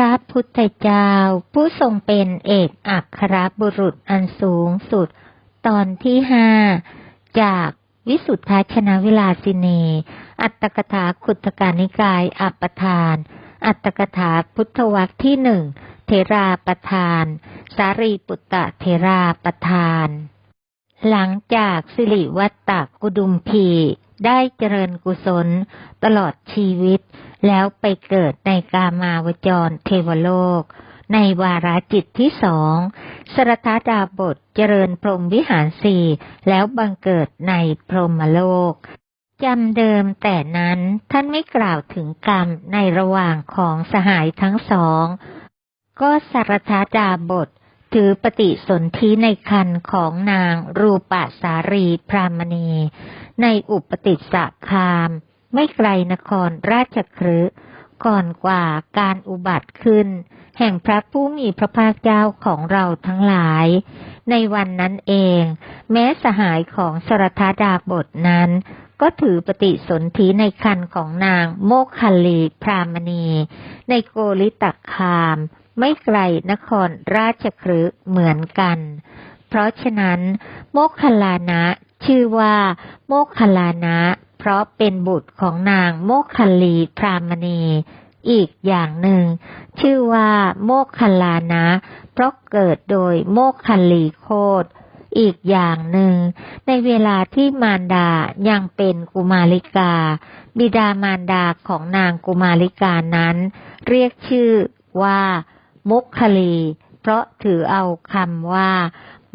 ระพุทธเจ้า ผู้ทรงเป็นเอกอัครบุรุษอันสูงสุด ตอนที่ห้าจากวิสุทธาชนะเวลาสิเน อัตตกถาขุตการนิกายอัปทาน อัตตกถาพุทธวักที่หนึ่งเทราประทาน สารีปุตตะเทราประทาน หลังจากสิริวัตตกุดุมพี ได้เจริญกุศลตลอดชีวิต แล้วไปเกิดในกามาวจรเทวโลก ในวาระจิตที่สองสรทาดาบทเจริญพรหมวิหารสี่แล้วบังเกิดในพรหมโลกจำเดิมแต่นั้นท่านไม่กล่าวถึงกรรมในระหว่างของสหายทั้งสอง ก็สรทาดาบท ถือปฏิสนธิในคันของนางรูปสารีพรามณี ในอุปติสสะคาม ไม่ไกลนครราชครืก่อนกว่าการอุบัติขึ้น แห่งพระผู้มีพระภาคเจ้าของเราทั้งหลาย ในวันนั้นเอง แม้สหายของสรทาดาบทนั้น ก็ถือปฏิสนธิในคันของนางโมคคัลลีพรามณี ในโกริตคาม ไม่ไกลนครราชครืเหมือนกัน เพราะฉะนั้น โมคคลานะชื่อว่า โมคคลานะ เพราะเป็นบุตรของนางโมคคลีพรามณีอีกอย่างหนึ่ง ชื่อว่า โมคคลานะ เพราะเกิดโดยโมคคลลีโคดอีกอย่างหนึ่ง ในเวลาที่มารดายังเป็นกุมาริกา บิดามารดาของนางกุมาริกานั้น เรียกชื่อว่า มุคคลี เพราะถือเอาคำว่า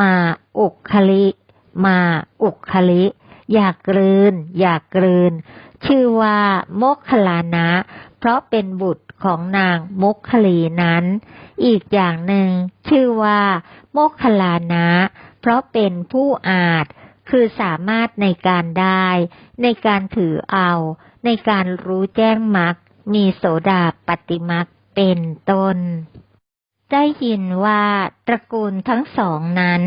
มาอุกคลิ มาอุกคลิ อยากกลืน อยากกลืน ชื่อว่าโมคคลานะ เพราะเป็นบุตรของนางมุคคลีนั้น อีกอย่างหนึ่ง ชื่อว่า โมคคลานะ เพราะเป็นผู้อาจคือสามารถในการได้ ในการถือเอา ในการรู้แจ้งมรรคมีโสดาปฏิมรรคเป็นต้น ได้ยินว่าตระกูลทั้งสองนั้น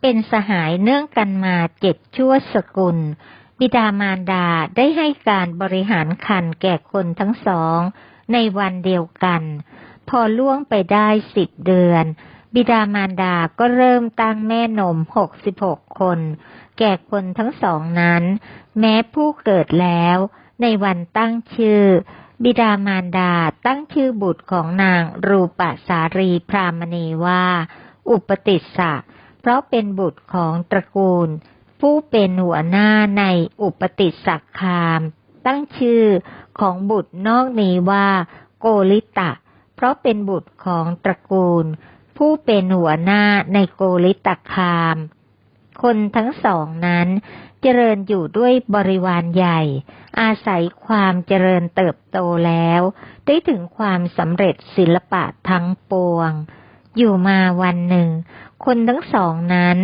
เป็นสหายเนื่องกันมาเจ็ดชั่วสกุล บิดามารดาได้ให้การบริหารคันแก่คนทั้งสอง ในวันเดียวกัน พอล่วงไปได้สิบเดือน บิดามารดาก็เริ่มตั้งแม่นมหกสิบหกคน แก่คนทั้งสองนั้น แม้ผู้เกิดแล้ว ในวันตั้งชื่อ บิดามารดาตั้งชื่อบุตรของนางรูปสารีพรามณีว่า อุปติสสะ เพราะเป็นบุตรของตระกูล ผู้เป็นหัวหน้าในอุปติสสกคาม ตั้งชื่อของบุตรนอกนี้ว่า โกลิตะ เพราะเป็นบุตรของตระกูล ผู้เป็นหัวหน้าในโกลิตะคาม คนทั้งสองนั้น เจริญอยู่ด้วยบริวารใหญ่ อาศัยความเจริญเติบโตแล้ว ได้ถึงความสำเร็จศิลปะทั้งปวง อยู่มาวันหนึ่ง คนทั้งสองนั้น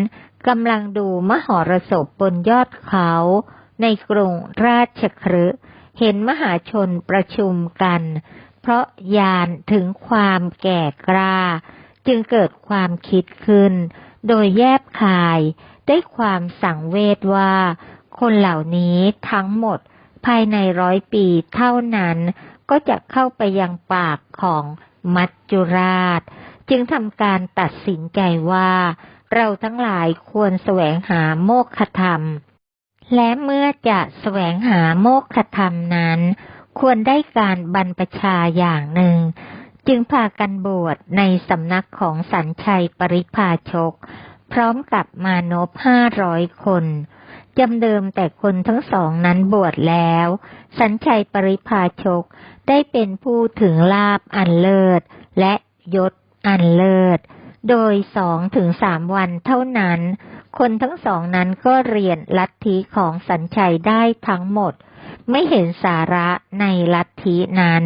กำลังดูมหรสพบนยอดเขา ในกรุงราชคฤห์เห็นมหาชนประชุมกัน เพราะยานถึงความแก่กล้า จึงเกิดความคิดขึ้น โดยแยบคาย ได้ความสังเวชว่า คนเหล่านี้ทั้งหมดภายในร้อยปีเท่านั้นก็จะเข้าไปยังปากของมัจจุราช จึงทำการตัดสินใจว่า เราทั้งหลายควรแสวงหาโมกขธรรม และเมื่อจะแสวงหาโมกขธรรมนั้น ควรได้การบรรพชาอย่างหนึ่ง จึงพากันบวชในสำนักของสัญชัยปริพาชก พร้อมกับมานพห้าร้อยคนจำเดิมแต่คนทั้งสองนั้นบวชแล้ว สัญชัยปริพาชกได้เป็นผู้ถึงลาบอันเลิศ และยศอันเลิศ โดยสองถึงสามวันเท่านั้น คนทั้งสองนั้นก็เรียนลัทธิของสัญชัยได้ทั้งหมด ไม่เห็นสาระในลัทธินั้น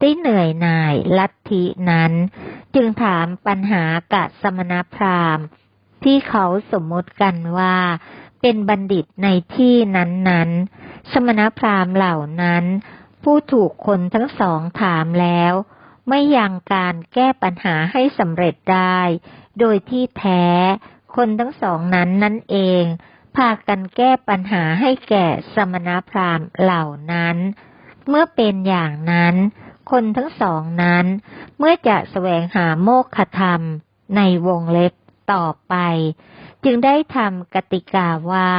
ได้เหนื่อยหน่ายลัทธินั้น จึงถามปัญหากะสมณพราหมณ์ ที่เขาสมมติกันว่า เป็นบัณฑิตในที่นั้นๆ สมณพราหมณ์เหล่านั้น ผู้ถูกคนทั้งสองถามแล้ว ไม่ยังการแก้ปัญหาให้สำเร็จได้ โดยที่แท้ คนทั้งสองนั้นนั่นเองพากันแก้ปัญหาให้แก่สมณพราหมณ์เหล่านั้น เมื่อเป็นอย่างนั้น คนทั้งสองนั้น เมื่อจะแสวงหาโมฆะธรรมในวงเล็บ ต่อไป จึงได้ทำกติกาว่า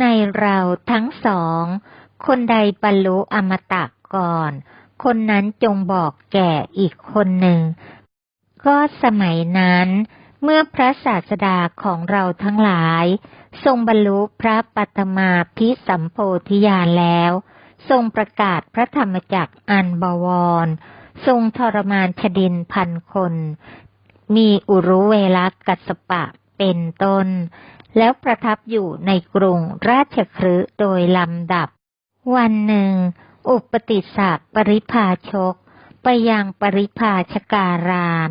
ในเราทั้งสอง คนใดบรรลุอมตะก่อน คนนั้นจงบอกแก่อีกคนหนึ่ง ก็สมัยนั้นเมื่อพระศาสดาของเราทั้งหลาย ทรงบรรลุพระปัตมาพิสัมโพธิญาณแล้ว ทรงประกาศพระธรรมจักรอันบวร ทรงทรมานชดินพันคน มีอุรุเวลกัสปะเป็นต้น แล้วประทับอยู่ในกรุงราชคฤห์โดยลำดับ วันหนึ่ง อุปติสสะปริภาชก ไปยังปริภาชการาม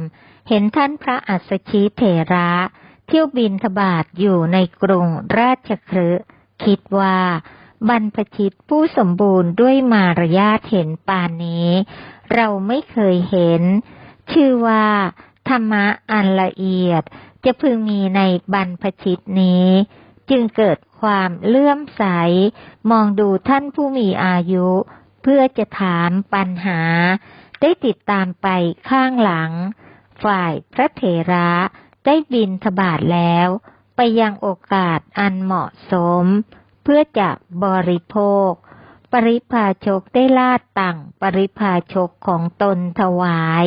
เห็นท่านพระอัสชิเถระ เที่ยวบินทบาทอยู่ในกรุงราชคฤห์คิดว่าบรรพชิตผู้สมบูรณ์ด้วยมารยาทเห็นปานนี้ เราไม่เคยเห็น ชื่อว่า ธรรมะอันละเอียดจะพึงมีในบรรพชิตนี้ จึงเกิดความเลื่อมใส มองดูท่านผู้มีอายุ เพื่อจะถามปัญหา ได้ติดตามไปข้างหลัง ฝ่ายพระเถระได้บินทบาทแล้ว ไปยังโอกาสอันเหมาะสม เพื่อจะบริโภค ปริพาชกได้ลาดตั้งปริพาชกของตนถวาย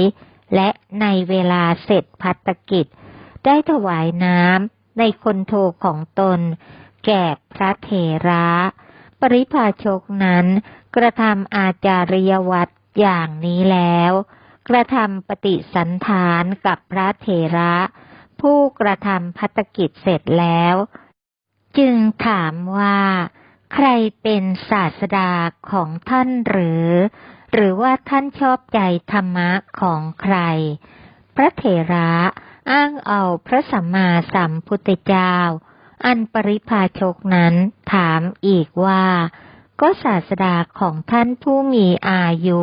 และในเวลาเสร็จพัตกิจ ได้ถวายน้ำในคนโทของตน แก่พระเถระ ปริพาชกนั้นกระทำอาจาริยวัตรอย่างนี้แล้ว กระทำปฏิสันฐานกับพระเถระ ผู้กระทำพัตกิจเสร็จแล้ว จึงถามว่า ใครเป็นศาสดาของท่านหรือ หรือว่าท่านชอบใจธรรมะของใคร พระเถระอ้างเอาพระสัมมาสัมพุทธเจ้า อันปริพาชกนั้นถามอีกว่า ก็ศาสดาของท่านผู้มีอายุ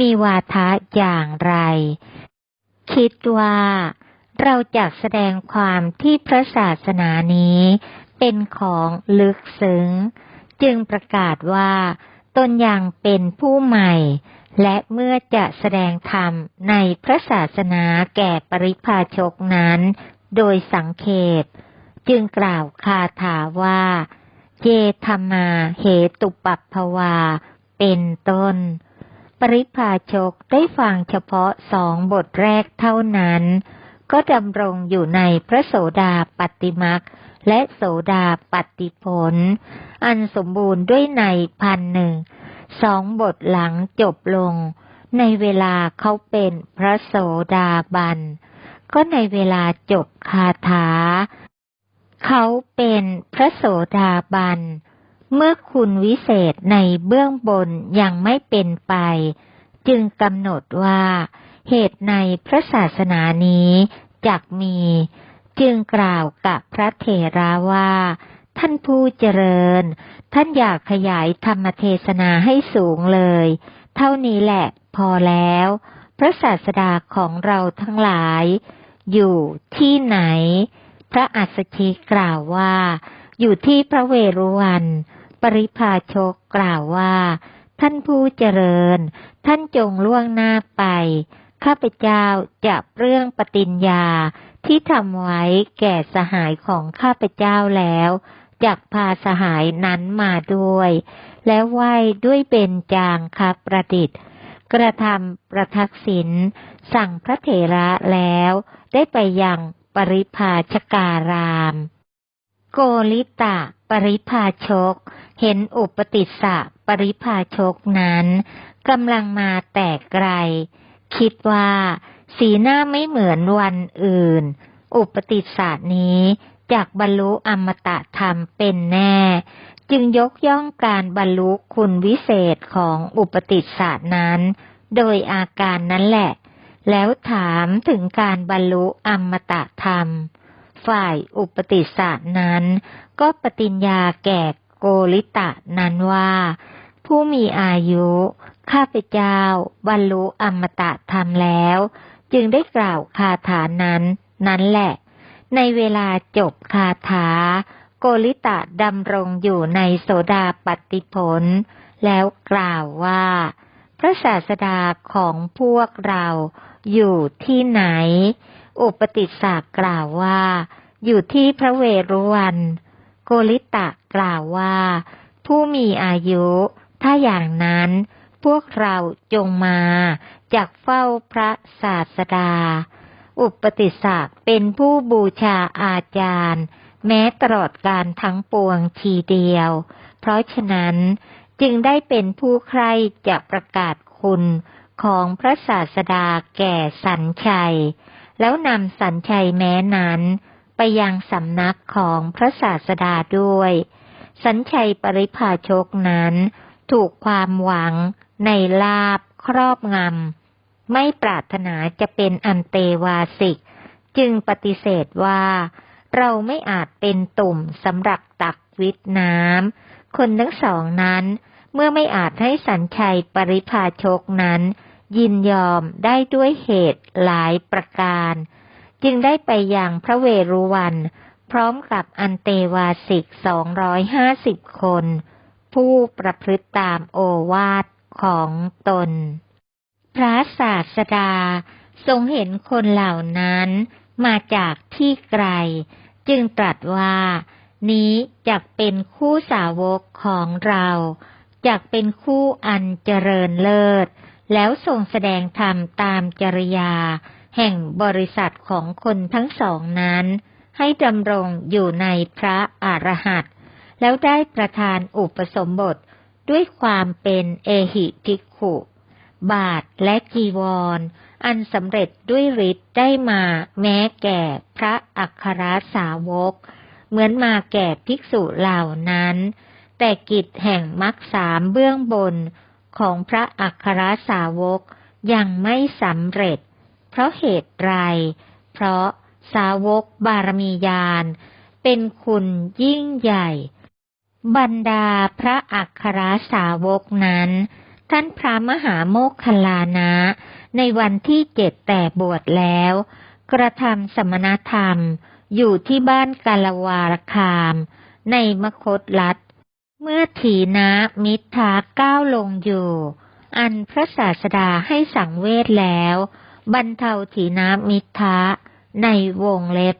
มีวาทะอย่างไร คิดว่าเราจะแสดงความที่พระศาสนานี้เป็นของลึกซึ้ง จึงประกาศว่า นยังเป็นผู้ใหม่ และเมื่อจะแสดงธรรมในพระศาสนาแก่ปริพาชกนั้น โดยสังเขปจึงกล่าวคาถาว่าเจธรรมาเหตุปัปภวา เป็นต้น ปริพาชกได้ฟังเฉพาะสองบทแรกเท่านั้น ก็ดำรงอยู่ในพระโสดาปัตติมัก และโสดาปัตติผล อันสมบูรณ์ด้วยในพันหนึ่งสองบทหลังจบลง ในเวลาเขาเป็นพระโสดาบัน ก็ในเวลาจบคาถา เขาเป็นพระโสดาบัน เมื่อคุณวิเศษในเบื้องบนยังไม่เป็นไป จึงกำหนดว่าเหตุในพระศาสนานี้จักมี จึงกล่าวกับพระเถระว่า ท่านผู้เจริญ ท่านอยากขยายธรรมเทศนาให้สูงเลย เท่านี้แหละพอแล้ว พระศาสดาของเราทั้งหลาย อยู่ที่ไหน พระอัสชิกล่าวว่า อยู่ที่พระเวรุวัน ปริพาชกกล่าวว่า ท่านผู้เจริญ ท่านจงล่วงหน้าไป ข้าพเจ้าจะเรื่องปฏิญญา ที่ทำไว้แก่สหายของข้าพเจ้าแล้วจักพาสหายนั้นมาด้วย แล้วไหว้ด้วยเบญจางคประดิษฐ์ กระทำประทักษิณสั่งพระเถระแล้วได้ไปยังปริพาชการาม โกลิตะ ปริพาชก เห็นอุปติสสะปริพาชกนั้นกำลังมาแต่ไกล คิดว่า สีหน้าไม่เหมือนวันอื่น อุปติสสะนี้จากบรรลุอมตะธรรมเป็นแน่ จึงยกย่องการบรรลุคุณวิเศษของอุปติสสะนั้น โดยอาการนั้นแหละ แล้วถามถึงการบรรลุอมตะธรรม ฝ่ายอุปติสสะนั้น ก็ปฏิญญาแก่โกริตะนั้นว่า ผู้มีอายุ ข้าพเจ้า บรรลุอมตะธรรมแล้ว จึงได้กล่าวคาถานั้น นั้นแหละ ในเวลาจบคาถา โกริตะดำรงอยู่ในโสดาปัตติผล แล้วกล่าวว่า พระศาสดาของพวกเราอยู่ที่ไหน อุปติสสะกล่าวว่า อยู่ที่พระเวรุวัน โกริตะกล่าวว่า ผู้มีอายุ ถ้าอย่างนั้น พวกเราจงมาจากเฝ้าพระศาสดา อุปติสสะเป็นผู้บูชาอาจารย์ แม้ตลอดการทั้งปวงทีเดียว เพราะฉะนั้นจึงได้เป็นผู้ใครจะประกาศคุณของพระศาสดาแก่สัญชัย แล้วนำสัญชัยแม้นั้นไปยังสำนักของพระศาสดาด้วย สัญชัยปริภาชกนั้น ถูกความหวัง ในลาบครอบงำ ไม่ปรารถนาจะเป็นอันเตวาสิก จึงปฏิเสธว่า เราไม่อาจเป็นตุ่มสำหรับตักวิทน้ำ คนทั้งสองนั้น เมื่อไม่อาจให้สัญชัยปริภาชกนั้น ยินยอมได้ด้วยเหตุหลายประการ จึงได้ไปยังพระเวรุวัน พร้อมกับอันเตวาสิกสองร้อยห้าสิบคน ผู้ประพฤติตามโอวาท ของตน พระศาสดาทรงเห็นคนเหล่านั้นมาจากที่ไกล จึงตรัสว่า นี้จักเป็นคู่สาวกของเราจักเป็นคู่อันเจริญเลิศ แล้วทรงแสดงธรรมตามจริยา แห่งบริษัทของคนทั้งสองนั้น ให้ดำรงอยู่ในพระอรหันต์แล้วได้ประทานอุปสมบท ด้วยความเป็นเอหิภิกขุบาทและจีวร อันสำเร็จด้วยฤทธิ์ได้มาแม้แก่พระอัครสาวก เหมือนมาแก่ภิกษุเหล่านั้น แต่กิจแห่งมรรคสามเบื้องบนของพระอัครสาวกยังไม่สำเร็จ เพราะเหตุไร เพราะสาวกบารมียาน เป็นคุณยิ่งใหญ่ บรรดาพระอัครสาวกนั้น ท่านพระมหาโมคคลานะ ในวันที่เจ็ดแต่บวชแล้ว กระทำสมณธรรมอยู่ที่บ้านกาลวารคาม ในมคตลัดเมื่อถีนะมิทาก้าวลงอยู่ อันพระศาสดาให้สังเวชแล้ว บรรเทาถีนามิทะในวงเล็บ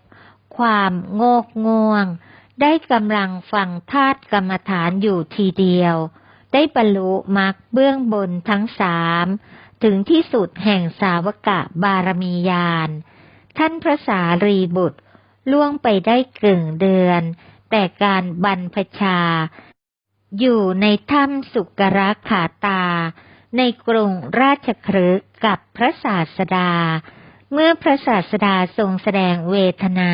ความโงกง่วง ได้กำลังฟังธาตุกรรมฐานอยู่ทีเดียว ได้บรรลุมรรคเบื้องบนทั้งสามถึงที่สุดแห่งสาวกะบารมียาน ท่านพระสารีบุตรล่วงไปได้กึ่งเดือน แต่การบรรพชา อยู่ในถ้ำสุกรขาตา ในกรุงราชครึกกับพระศาสดา เมื่อพระศาสดาทรงแสดงเวทนา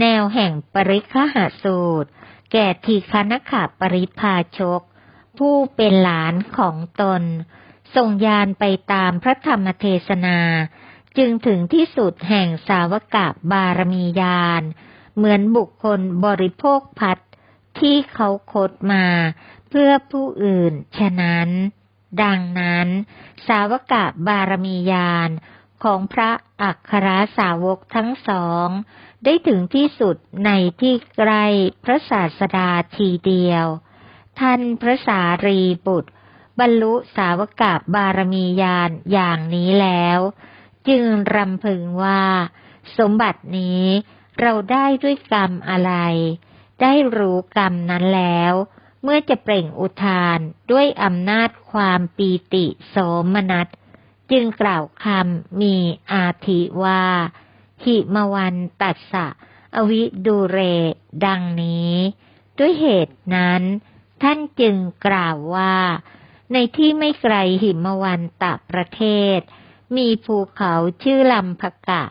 แนวแห่งปริคหาสูตร แก่ทีคณขาปริพาชก ผู้เป็นหลานของตนทรงยานไปตามพระธรรมเทศนา จึงถึงที่สุดแห่งสาวกะบารมียาน เหมือนบุคคลบริโภคพัดที่เขาคดมาเพื่อผู้อื่น ฉะนั้น ดังนั้น สาวกะบารมียานของพระอัครสาวกทั้งสอง ได้ถึงที่สุดในที่ใกล้พระศาสดาทีเดียว ท่านพระสารีบุตร บรรลุสาวกะบารมียานอย่างนี้แล้ว จึงรำพึงว่า สมบัตินี้เราได้ด้วยกรรมอะไร ได้รู้กรรมนั้นแล้ว เมื่อจะเปล่งอุทานด้วยอำนาจความปีติโสมนัส จึงกล่าวคำมีอาทิว่า หิมวันตัสสะ อวิดูเร ดังนี้ ด้วยเหตุนั้น ท่านจึงกล่าวว่า ในที่ไม่ไกลหิมวันตะประเทศ มีภูเขาชื่อลำพกะ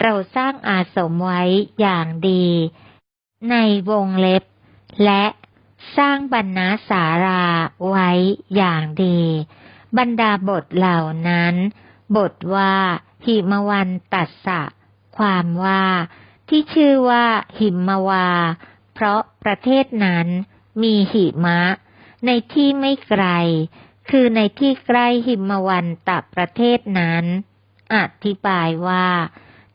เราสร้างอาสมไว้อย่างดี ในวงเล็บ และสร้างบรรณาสาราไว้อย่างดี บรรดาบทเหล่านั้น บทว่าหิมวันตัสสะ ความว่า ที่ชื่อว่า หิมวา เพราะประเทศนั้นมีหิมะ ในที่ไม่ไกล คือในที่ใกล้หิมวันตะประเทศนั้น อธิบายว่า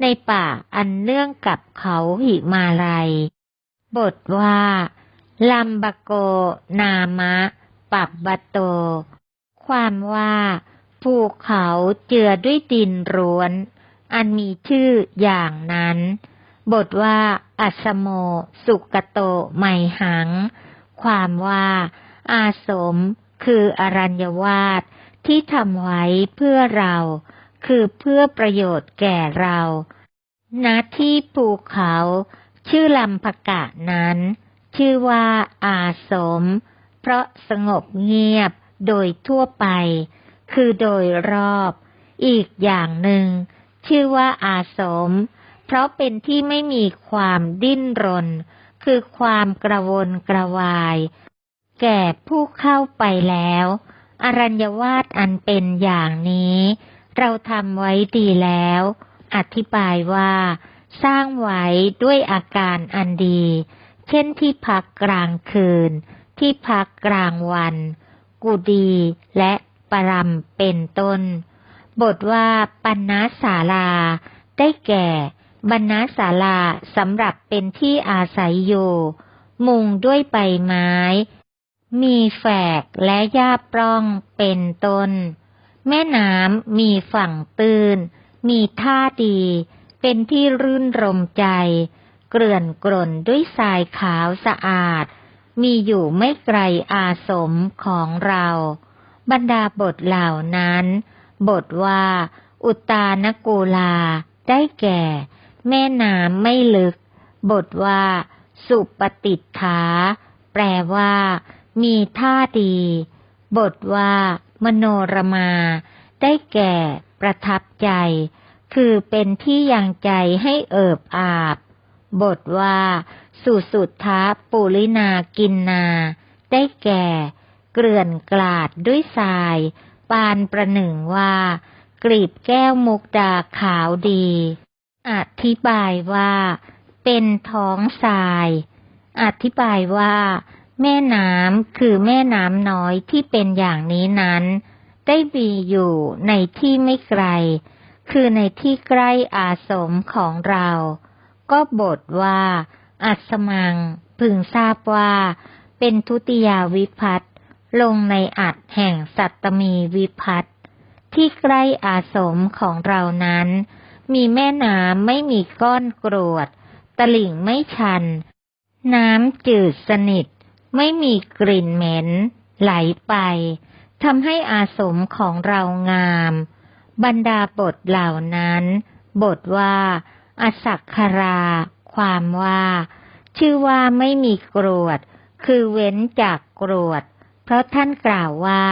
ในป่าอันเนื่องกับเขาหิมาลัย บทว่าลัมบโก นามะ ปับบโตคความว่า ภูเขาเจือด้วยดินร้วน อันมีชื่ออย่างนั้น บทว่าอัสโม สุกโตไมหัง ความว่า อาสม คืออรัญญวาสที่ทำไว้เพื่อเรา คือเพื่อประโยชน์แก่เราณที่ภูเขา ชื่อลำพกะนั้น ชื่อว่าอาสม เพราะสงบเงียบโดยทั่วไป คือโดยรอบ อีกอย่างหนึ่ง ชื่อว่าอาสม เพราะเป็นที่ไม่มีความดิ้นรน คือความกระวนกระวาย แก่ผู้เข้าไปแล้ว อรัญญวาสอันเป็นอย่างนี้ เราทำไว้ดีแล้ว อธิบายว่า สร้างไว้ด้วยอาการอันดี เช่นที่พักกลางคืน ที่พักกลางวัน กุดีและปรำเป็นต้น บทว่าปัณณศาลา ได้แก่ บรรณศาลาสำหรับเป็นที่อาศัยอยู่ มุงด้วยใบไม้ มีแฝกและหญ้าปล้องเป็นต้น แม่น้ำมีฝั่งตื้น มีท่าดี เป็นที่รื่นรมใจ เกลื่อนกล่นด้วยทรายขาวสะอาด มีอยู่ไม่ไกลอาสมของเรา บรรดาบทเหล่านั้น บทว่า อุตานกูลา ได้แก่ แม่น้ำไม่ลึก บทว่า สุปฏิทาแปลว่า มีท่าดี บทว่า มโนรมา ได้แก่ ประทับใจ คือเป็นที่ยังใจให้เอิบอาบบทว่า สุสุทธาปุลินากินนา ได้แก่ เกลื่อนกลาดด้วยทราย ปานประหนึ่งว่ากลีบแก้วมุกดาขาวดี อธิบายว่าเป็นท้องทราย อธิบายว่า แม่น้ำคือแม่น้ำน้อยที่เป็นอย่างนี้นั้น ได้มีอยู่ในที่ไม่ไกล คือในที่ใกล้อาสมของเรา ก็บทว่า อัสมัง พึงทราบว่า เป็นทุติยาวิพัต ลงในอัดแห่งสัตตมีวิพัตที่ใกล้อาสมของเรานั้น มีแม่น้ำไม่มีก้อนกรวด ตลิ่งไม่ชัน น้ำจืดสนิท ไม่มีกลิ่นเหม็น ไหลไปทำให้อาสมของเรางาม บรรดาบทเหล่านั้น บทว่า อสักครา ความว่า ชื่อว่าไม่มีกรวด คือเว้นจากกรวด เพราะท่านกล่าวว่า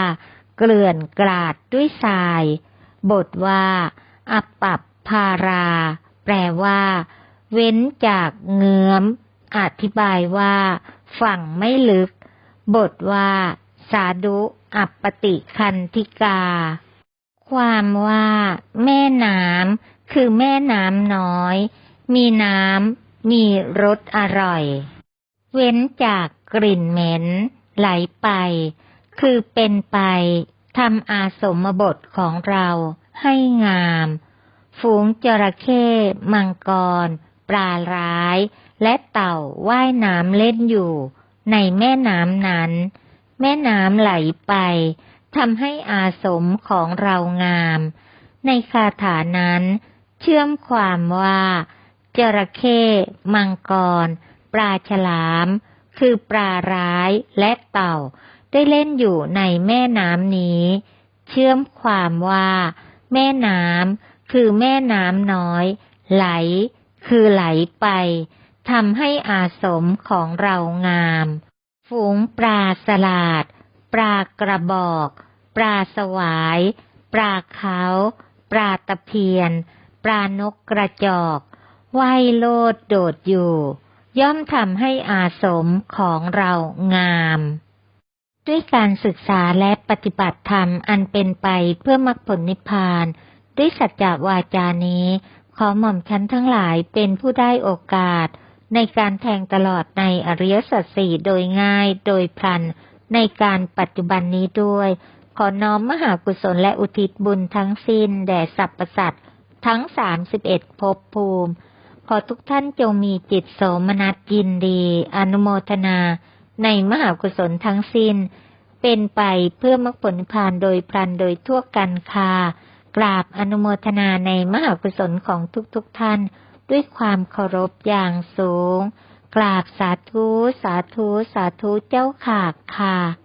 เกลื่อนกลาดด้วยทราย บทว่า อัปปับพารา แปลว่า เว้นจากเงื้อม อธิบายว่า ฝั่งไม่ลึก บทว่า สาดุอัปปติคันธิกา ความว่า แม่น้ำคือแม่น้ำน้อย มีน้ำมีรสอร่อย เว้นจากกลิ่นเหม็น ไหลไป คือเป็นไปทำอาสมบทของเราให้งาม ฝูงจระเข้มังกร ปลาร้าย และเต่าว่ายน้ำเล่นอยู่ ในแม่น้ำนั้น แม่น้ำไหลไปทำให้อาสมของเรางาม ในคาถานั้น เชื่อมความว่า จระเข้มังกร ปลาฉลาม คือปลาร้ายและเต่า ได้เล่นอยู่ในแม่น้ำนี้ เชื่อมความว่า แม่น้ำคือแม่น้ำน้อย ไหล คือไหลไปทำให้อาสมของเรางาม ฝูงปลาสลาด ปลากระบอก ปลาสวาย ปลาเขาปลาตะเพียน ปลานกกระจอก ว่ายโลดโดดอยู่ ย่อมทำให้อาสมของเรางาม ด้วยการศึกษาและปฏิบัติธรรมอันเป็นไปเพื่อมรรคผลนิพพาน ด้วยสัจจวาจานี้ ขอหม่อมชั้นทั้งหลายเป็นผู้ได้โอกาส ในการแทงตลอดในอริยสัจสี่โดยง่ายโดยพลัน ในการปัจจุบันนี้ด้วย ขอน้อมมหากุศลและอุทิศบุญทั้งสิ้น แด่สรรพสัตว์ทั้งสามสิบเอ็ดภพภูมิ ขอทุกท่านจงมีจิตโสมนัสยินดี อนุโมทนา ในมหากุศลทั้งสิ้น เป็นไปเพื่อมรรคผลนิพพานโดยพลันโดยทั่วกันค่ะกราบอนุโมทนาในมหากุศลของทุกๆทท่าน ด้วยความเคารพอย่างสูง กราบสาธุ สาธุ สาธุเจ้าค่ะค่ะ